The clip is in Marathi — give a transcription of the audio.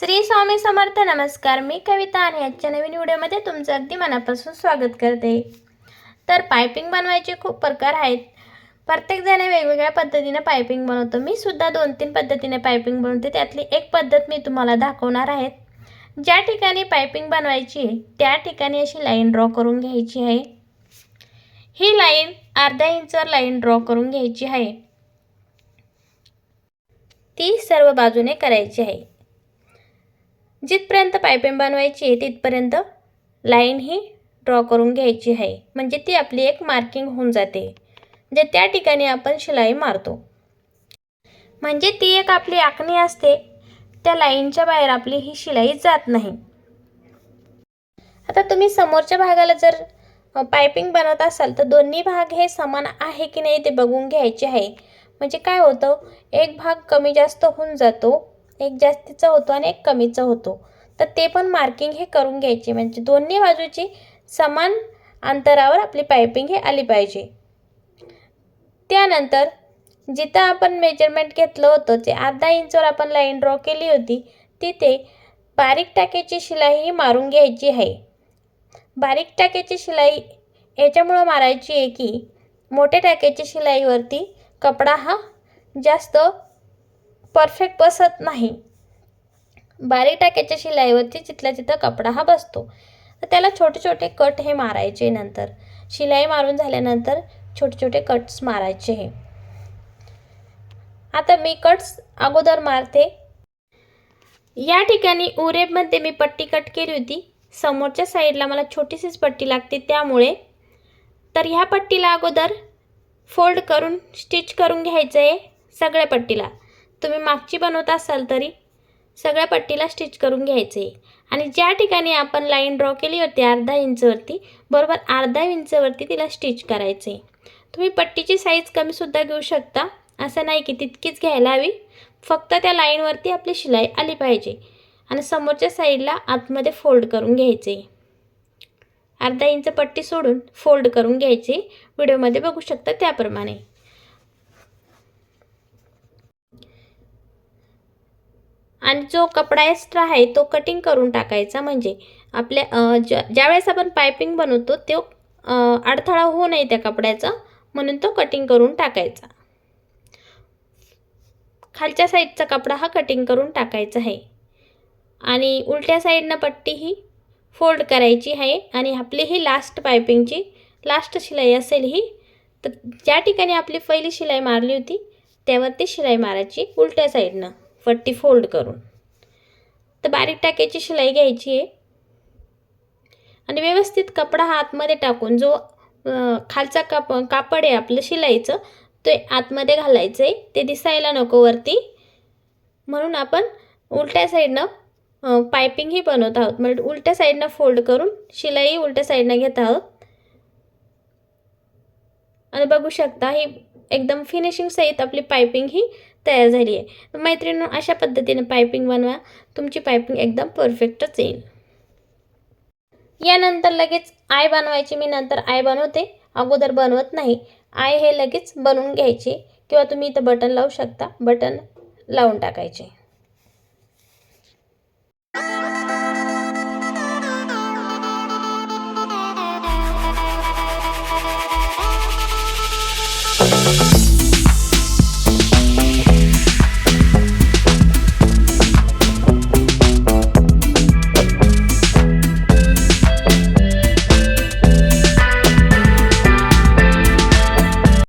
श्री स्वामी समर्थ नमस्कार. मी कविता आणि आजच्या नवीन व्हिडिओमध्ये तुमचं अगदी मनापासून स्वागत करते. तर पायपिंग बनवायचे खूप प्रकार आहेत. प्रत्येकजण वेगवेगळ्या पद्धतीने पायपिंग बनवतो. मी सुद्धा दोन तीन पद्धतीने पायपिंग बनवते. त्यातली एक पद्धत मी तुम्हाला दाखवणार आहेत ज्या ठिकाणी पायपिंग बनवायची आहे त्या ठिकाणी अशी लाईन ड्रॉ करून घ्यायची आहे. ही लाईन अर्धा इंचवर लाईन ड्रॉ करून घ्यायची आहे. ती सर्व बाजूने करायची आहे. जिथपर्यंत पायपिंग बनवायची आहे तिथपर्यंत लाईन ही ड्रॉ करून घ्यायची आहे. म्हणजे ती आपली एक मार्किंग होऊन जाते म्हणजे त्या ठिकाणी आपण शिलाई मारतो. म्हणजे ती एक आपली आखणी असते त्या लाईनच्या बाहेर आपली ही शिलाई जात नाही. आता तुम्ही समोरच्या भागाला जर पायपिंग बनवत असाल तर दोन्ही भाग हे समान आहे की नाही ते बघून घ्यायचे आहे. म्हणजे काय होतं एक भाग कमी जास्त होऊन जातो एक जास्तीचा होतो आणि एक कमीचा होतो. तर ते पण मार्किंग हे करून घ्यायचे. म्हणजे दोन्ही बाजूची समान अंतरावर आपली पायपिंग हे आली पाहिजे. त्यानंतर जिथं आपण मेजरमेंट घेतलं होतं जे अर्धा इंचवर आपण लाईन ड्रॉ केली होती तिथे बारीक टाक्याची शिलाई ही मारून घ्यायची आहे. बारीक टाक्याची शिलाई याच्यामुळं मारायची आहे की मोठ्या टाक्याची शिलाईवरती कपडा हा जास्त परफेक्ट बसत नाही. बारीक टाक्याच्या शिलाईवरती जिथल्या तिथं कपडा हा बसतो. तर त्याला छोटे छोटे कट हे मारायचे नंतर. शिलाई मारून झाल्यानंतर छोटे छोटे कट्स मारायचे हे. आता मी कट्स अगोदर मारते. या ठिकाणी उरेबमध्ये मी पट्टी कट केली होती. समोरच्या साईडला मला छोटीशीच पट्टी लागते त्यामुळे. तर ह्या पट्टीला अगोदर फोल्ड करून स्टिच करून घ्यायचं आहे सगळ्या पट्टीला. तुम्ही मागची बनवत असाल तरी सगळ्या पट्टीला स्टिच करून घ्यायचे. आणि ज्या ठिकाणी आपण लाईन ड्रॉ केली होती अर्धा इंचवरती बरोबर अर्धा इंचवरती तिला स्टिच करायचे. तुम्ही पट्टीची साईज कमीसुद्धा घेऊ शकता असं नाही की तितकीच घ्यायला हवी. फक्त त्या लाईनवरती आपली शिलाई आली पाहिजे. आणि समोरच्या साईडला आतमध्ये फोल्ड करून घ्यायचे. अर्धा इंच पट्टी सोडून फोल्ड करून घ्यायचे. व्हिडिओमध्ये बघू शकता त्याप्रमाणे. आणि जो कपडा एक्स्ट्रा आहे तो कटिंग करून टाकायचा. म्हणजे आपल्या ज्या ज्यावेळेस आपण पायपिंग बनवतो तो अडथळा होऊ नये त्या कपड्याचा. म्हणून तो कटिंग करून टाकायचा. खालच्या साईडचा कपडा हा कटिंग करून टाकायचा आहे. आणि उलट्या साईडनं पट्टी ही फोल्ड करायची आहे. आणि आपली ही लास्ट पायपिंगची लास्ट शिलाई असेल ही तर ज्या ठिकाणी आपली पहिली शिलाई मारली होती त्यावरती शिलाई मारायची उलट्या साईडनं पट्टी फोल्ड करून. तर बारीक टाक्याची शिलाई घ्यायची आहे. आणि व्यवस्थित कपडा हा आतमध्ये टाकून जो खालचा काप कापड आहे आपलं शिलाईचं ते आतमध्ये घालायचं आहे. ते दिसायला नको वरती. म्हणून आपण उलट्या साईडनं पायपिंगही बनवत आहोत. म्हणजे उलट्या साईडनं फोल्ड करून शिलाई उलट्या साईडनं घेत आहोत. आणि बघू शकता ही एकदम फिनिशिंग सहित आपली पायपिंग ही तयार झाली आहे. मैत्रिणी अशा पद्धतीने पायपिंग बनवा. तुमची पायपिंग एकदम परफेक्टच येईल. यानंतर लगेच आय बनवायची. मी नंतर आय बनवते. अगोदर बनवत नाही. आय हे लगेच बनवून घ्यायचे. किंवा तुम्ही इथं बटन लावू शकता. बटन लावून टाकायचे.